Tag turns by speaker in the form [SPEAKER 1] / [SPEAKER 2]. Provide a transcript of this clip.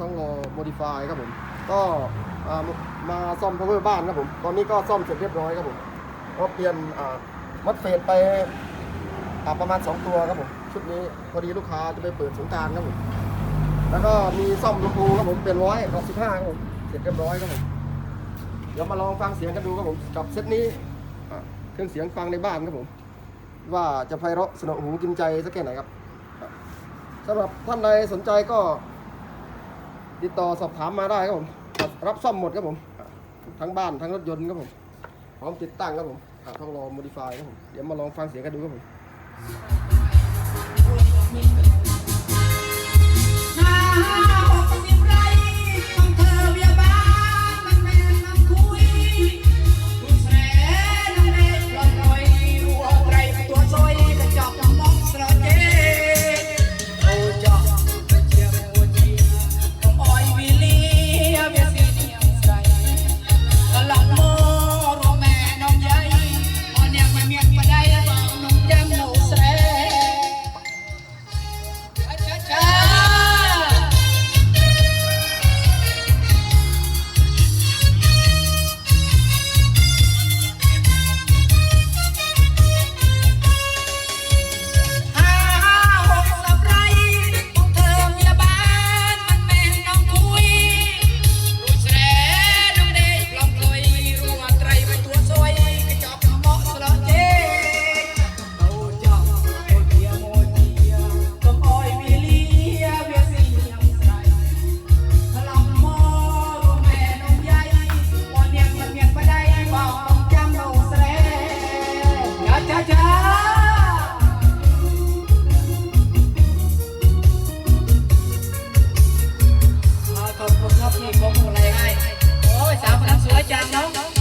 [SPEAKER 1] ต้องรอ modify ครับผม ก็มาซ่อม power บ้านครับผม ตอนนี้ก็ซ่อมเสร็จเรียบร้อยครับผม ก็เปลี่ยนมัดเฟดไปประมาณ 2 ตัวครับผม ชุดนี้พอดีลูกค้าจะไปเปิดสงการครับผม แล้วก็มีซ่อมลำโพงครับผม เป็นร้อยรอสิบห้าครับผม เสร็จเรียบร้อยครับผม เดี๋ยวมาลองฟังเสียงกันดูครับผม กับเซตนี้เครื่องเสียงฟังในบ้านครับผม ว่าจะไพเราะสนอหูกินใจสักแค่ไหนครับครับสำหรับท่านใดสนใจก็ ติดต่อสอบถามมาได้ครับผม รับซ่อมหมดครับผม ทั้งบ้านทั้งรถยนต์ครับผม พร้อมติดตั้งครับผมต้องรอ modify ครับผม เดี๋ยวมาลองฟังเสียงกันดูครับผม
[SPEAKER 2] down low.